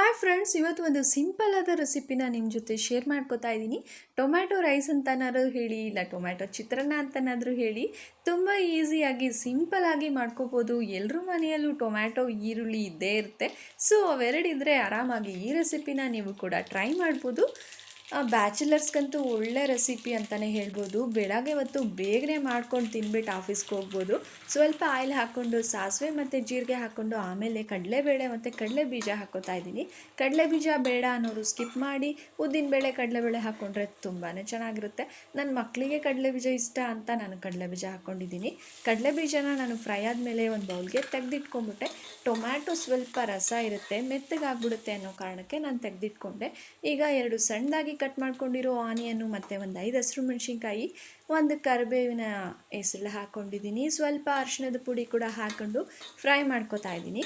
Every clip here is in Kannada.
ಹಾಯ್ ಫ್ರೆಂಡ್ಸ್ ಇವತ್ತು ಒಂದು ಸಿಂಪಲ್ ಆದ ರೆಸಿಪಿನ ನಿಮ್ಮ ಜೊತೆ ಶೇರ್ ಮಾಡ್ಕೋತಾ ಇದ್ದೀನಿ. ಟೊಮ್ಯಾಟೊ ರೈಸ್ ಅಂತನಾದ್ರೂ ಹೇಳಿ, ಇಲ್ಲ ಟೊಮ್ಯಾಟೊ ಚಿತ್ರಾನ್ನ ಅಂತನಾದರೂ ಹೇಳಿ, ತುಂಬ ಈಸಿಯಾಗಿ ಸಿಂಪಲ್ಲಾಗಿ ಮಾಡ್ಕೋಬೋದು. ಎಲ್ಲರೂ ಮನೆಯಲ್ಲೂ ಟೊಮ್ಯಾಟೊ ಈರುಳ್ಳಿ ಇದ್ದೇ ಇರುತ್ತೆ. ಸೊ ಅವೆರಡಿದ್ರೆ ಆರಾಮಾಗಿ ಈ ರೆಸಿಪಿನ ನೀವು ಕೂಡ ಟ್ರೈ ಮಾಡ್ಬೋದು. ಬ್ಯಾಚುಲರ್ಸ್ಗಂತೂ ಒಳ್ಳೆ ರೆಸಿಪಿ ಅಂತಲೇ ಹೇಳ್ಬೋದು. ಬೆಳಗ್ಗೆ ಹೊತ್ತು ಬೇಗನೆ ಮಾಡ್ಕೊಂಡು ತಿನ್ಬಿಟ್ಟು ಆಫೀಸ್ಗೆ ಹೋಗ್ಬೋದು. ಸ್ವಲ್ಪ ಆಯಿಲ್ ಹಾಕ್ಕೊಂಡು, ಸಾಸಿವೆ ಮತ್ತು ಜೀರಿಗೆ ಹಾಕ್ಕೊಂಡು, ಆಮೇಲೆ ಕಡಲೆಬೇಳೆ ಮತ್ತು ಕಡಲೆ ಬೀಜ ಹಾಕೋತಾ ಇದ್ದೀನಿ. ಕಡಲೆ ಬೀಜ ಬೇಡ ಅನ್ನೋರು ಸ್ಕಿಪ್ ಮಾಡಿ ಉದ್ದಿನಬೇಳೆ ಕಡಲೆಬೇಳೆ ಹಾಕ್ಕೊಂಡ್ರೆ ತುಂಬಾ ಚೆನ್ನಾಗಿರುತ್ತೆ. ನನ್ನ ಮಕ್ಕಳಿಗೆ ಕಡಲೆ ಬೀಜ ಇಷ್ಟ ಅಂತ ನಾನು ಕಡಲೆ ಬೀಜ ಹಾಕ್ಕೊಂಡಿದ್ದೀನಿ ಕಡಲೆ ಬೀಜನ ನಾನು ಫ್ರೈ ಆದಮೇಲೆ ಒಂದು ಬೌಲ್ಗೆ ತೆಗೆದಿಟ್ಕೊಂಡ್ಬಿಟ್ಟೆ ಟೊಮ್ಯಾಟೊ ಸ್ವಲ್ಪ ರಸ ಇರುತ್ತೆ, ಮೆತ್ತಗಾಗ್ಬಿಡುತ್ತೆ ಅನ್ನೋ ಕಾರಣಕ್ಕೆ ನಾನು ತೆಗೆದಿಟ್ಕೊಂಡೆ. ಈಗ ಎರಡು ಸಣ್ಣದಾಗಿ ಕಟ್ ಮಾಡ್ಕೊಂಡಿರೋ ಆನಿಯನ್ನು ಮತ್ತು ಒಂದು ಐದು ಹಸಿರು ಮೆಣಸಿನ್ಕಾಯಿ, ಒಂದು ಕರಿಬೇವಿನ ಹೆಸರು ಹಾಕ್ಕೊಂಡಿದ್ದೀನಿ ಸ್ವಲ್ಪ ಅರಿಶಿಣದ ಪುಡಿ ಕೂಡ ಹಾಕ್ಕೊಂಡು ಫ್ರೈ ಮಾಡ್ಕೊತಾ ಇದ್ದೀನಿ.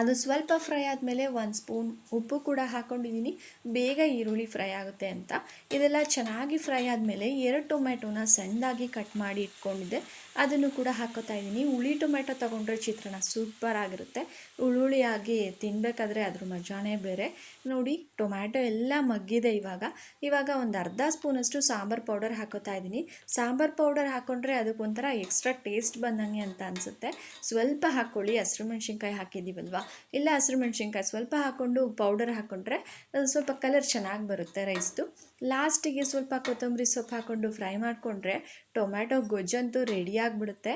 ಅದು ಸ್ವಲ್ಪ ಫ್ರೈ ಆದಮೇಲೆ ಒಂದು ಸ್ಪೂನ್ ಉಪ್ಪು ಕೂಡ ಹಾಕ್ಕೊಂಡಿದ್ದೀನಿ ಬೇಗ ಈರುಳ್ಳಿ ಫ್ರೈ ಆಗುತ್ತೆ ಅಂತ. ಇದೆಲ್ಲ ಚೆನ್ನಾಗಿ ಫ್ರೈ ಆದಮೇಲೆ ಎರಡು ಟೊಮೆಟೊನ ಸಣ್ಣದಾಗಿ ಕಟ್ ಮಾಡಿ ಇಟ್ಕೊಂಡಿದ್ದೆ. ಅದನ್ನು ಕೂಡ ಹಾಕೋತಾ ಇದ್ದೀನಿ ಹುಳಿ ಟೊಮೆಟೊ ತೊಗೊಂಡ್ರೆ ಚಿತ್ರಣ ಸೂಪರ್ ಆಗಿರುತ್ತೆ. ಹುಳುಳಿಯಾಗಿ ತಿನ್ನಬೇಕಾದ್ರೆ ಅದ್ರ ಮಜಾನೇ ಬೇರೆ. ನೋಡಿ, ಟೊಮ್ಯಾಟೊ ಎಲ್ಲ ಮಗ್ಗಿದೆ ಇವಾಗ. ಇವಾಗ ಒಂದು ಅರ್ಧ ಸ್ಪೂನಷ್ಟು ಸಾಂಬಾರು ಪೌಡರ್ ಹಾಕೋತಾ ಇದ್ದೀನಿ ಸಾಂಬಾರು ಪೌಡರ್ ಹಾಕ್ಕೊಂಡ್ರೆ ಅದಕ್ಕೊಂಥರ ಎಕ್ಸ್ಟ್ರಾ ಟೇಸ್ಟ್ ಬಂದಂಗೆ ಅಂತ ಅನಿಸುತ್ತೆ. ಸ್ವಲ್ಪ ಹಾಕ್ಕೊಳ್ಳಿ. ಹಸಿರು ಮೆಣಸಿನ್ಕಾಯಿ ಹಾಕಿದ್ದೀವಲ್ವ? ಇಲ್ಲ ಹಸಿರು ಮೆಣಸಿನ್ಕಾಯಿ ಸ್ವಲ್ಪ ಹಾಕ್ಕೊಂಡು ಪೌಡರ್ ಹಾಕ್ಕೊಂಡ್ರೆ ಸ್ವಲ್ಪ ಕಲರ್ ಚೆನ್ನಾಗಿ ಬರುತ್ತೆ ರೈಸ್ದು ಲಾಸ್ಟಿಗೆ ಸ್ವಲ್ಪ ಕೊತ್ತಂಬರಿ ಸೊಪ್ಪು ಹಾಕ್ಕೊಂಡು ಫ್ರೈ ಮಾಡಿಕೊಂಡ್ರೆ ಟೊಮ್ಯಾಟೊ ಗೊಜ್ಜಂತೂ ರೆಡಿ ಆಗಿಬಿಡುತ್ತೆ.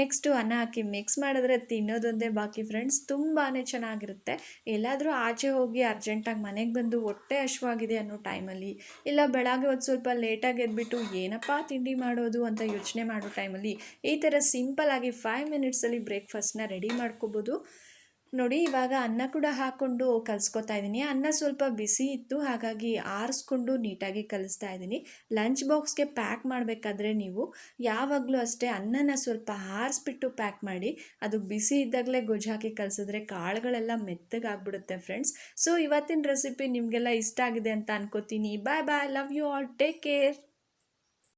ನೆಕ್ಸ್ಟು ಅನ್ನ ಹಾಕಿ ಮಿಕ್ಸ್ ಮಾಡಿದ್ರೆ ತಿನ್ನೋದೊಂದೇ ಬಾಕಿ ಫ್ರೆಂಡ್ಸ್ ತುಂಬಾ ಚೆನ್ನಾಗಿರುತ್ತೆ. ಎಲ್ಲಾದರೂ ಆಚೆ ಹೋಗಿ ಅರ್ಜೆಂಟಾಗಿ ಮನೆಗೆ ಬಂದು ಹೊಟ್ಟೆ ಹಶ್ವಾಗಿದೆ ಅನ್ನೋ ಟೈಮಲ್ಲಿ ಇಲ್ಲ ಬೆಳಗ್ಗೆ ಒಂದು ಸ್ವಲ್ಪ ಲೇಟಾಗಿ ಎದ್ಬಿಟ್ಟು ಏನಪ್ಪ ತಿಂಡಿ ಮಾಡೋದು ಅಂತ ಯೋಚನೆ ಮಾಡೋ ಟೈಮಲ್ಲಿ ಈ ಥರ ಸಿಂಪಲ್ಲಾಗಿ ಫೈವ್ ಮಿನಿಟ್ಸಲ್ಲಿ ಬ್ರೇಕ್ಫಾಸ್ಟ್ನ ರೆಡಿ ಮಾಡ್ಕೋಬೋದು. ನೋಡಿ, ಇವಾಗ ಅನ್ನ ಕೂಡ ಹಾಕ್ಕೊಂಡು ಕಲಿಸ್ಕೊತಾ ಇದ್ದೀನಿ. ಅನ್ನ ಸ್ವಲ್ಪ ಬಿಸಿ ಇತ್ತು, ಹಾಗಾಗಿ ಆರಿಸ್ಕೊಂಡು ನೀಟಾಗಿ ಕಲಿಸ್ತಾ ಇದ್ದೀನಿ. ಲಂಚ್ ಬಾಕ್ಸ್ಗೆ ಪ್ಯಾಕ್ ಮಾಡಬೇಕಾದ್ರೆ ನೀವು ಯಾವಾಗಲೂ ಅಷ್ಟೇ ಅನ್ನನ ಸ್ವಲ್ಪ ಆರಿಸ್ಬಿಟ್ಟು ಪ್ಯಾಕ್ ಮಾಡಿ, ಅದು ಬಿಸಿ ಇದ್ದಾಗಲೇ ಗೊಜ್ಜು ಹಾಕಿ ಕಲಿಸಿದ್ರೆ ಕಾಳುಗಳೆಲ್ಲ ಮೆತ್ತಗಾಗ್ಬಿಡುತ್ತೆ ಫ್ರೆಂಡ್ಸ್. ಸೊ, ಇವತ್ತಿನ ರೆಸಿಪಿ ನಿಮಗೆಲ್ಲ ಇಷ್ಟ ಆಗಿದೆ ಅಂತ ಅನ್ಕೋತೀನಿ. Bye bye, love you all, take care.